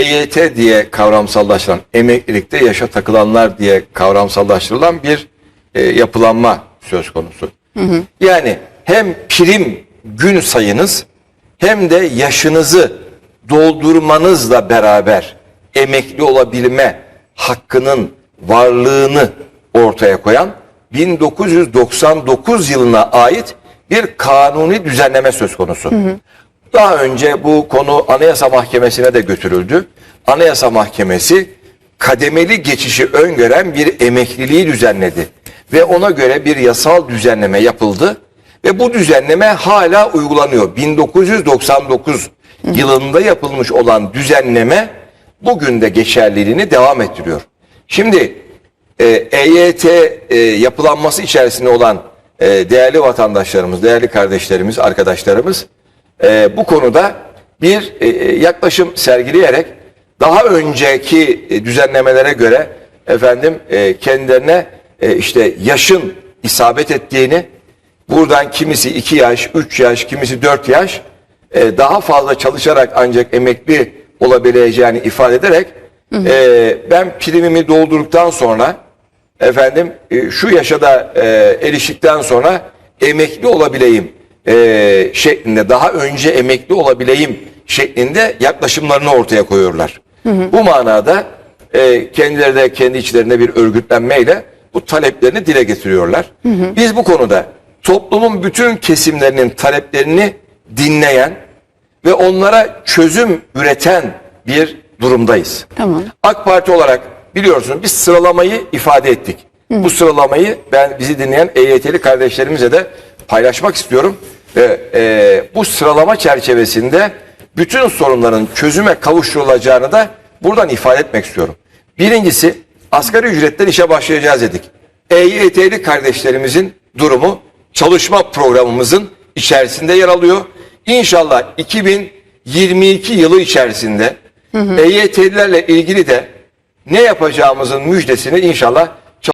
EYT diye kavramsallaştırılan, emeklilikte yaşa takılanlar diye kavramsallaştırılan bir e, yapılanma söz konusu. Yani hem prim gün sayınız hem de yaşınızı doldurmanızla beraber emekli olabilme hakkının varlığını ortaya koyan 1999 yılına ait bir kanuni düzenleme söz konusu. Daha önce bu konu Anayasa Mahkemesi'ne de götürüldü. Anayasa Mahkemesi kademeli geçişi öngören bir emekliliği düzenledi. Ve ona göre bir yasal düzenleme yapıldı. Ve bu düzenleme hala uygulanıyor. 1999 yılında yapılmış olan düzenleme bugün de geçerliliğini devam ettiriyor. Şimdi e, EYT e, yapılanması içerisinde olan e, değerli vatandaşlarımız, değerli kardeşlerimiz, arkadaşlarımız e, bu konuda bir e, e, yaklaşım sergileyerek daha önceki e, düzenlemelere göre efendim e, kendilerine e, işte yaşın isabet ettiğini buradan kimisi 2 yaş, 3 yaş, kimisi 4 yaş e, daha fazla çalışarak ancak emekli olabileceğini ifade ederek e, ben primimi doldurduktan sonra efendim e, şu yaşa da e, eriştikten sonra emekli olabileyim e, şeklinde daha önce emekli olabileyim şeklinde yaklaşımlarını ortaya koyuyorlar. Bu manada e, kendileri de kendi içlerinde bir örgütlenmeyle bu taleplerini dile getiriyorlar. Biz bu konuda toplumun bütün kesimlerinin taleplerini dinleyen ve onlara çözüm üreten bir durumdayız. Tamam. AK Parti olarak biliyorsunuz biz sıralamayı ifade ettik. Bu sıralamayı ben bizi dinleyen EYT'li kardeşlerimize de paylaşmak istiyorum. Ve e, bu sıralama çerçevesinde bütün sorunların çözüme kavuşturulacağını da buradan ifade etmek istiyorum. Birincisi asgari ücretten işe başlayacağız dedik. EYT'li kardeşlerimizin durumu çalışma programımızın içerisinde yer alıyor. İnşallah 2022 yılı içerisinde EYT'lilerle ilgili de ne yapacağımızın müjdesini inşallah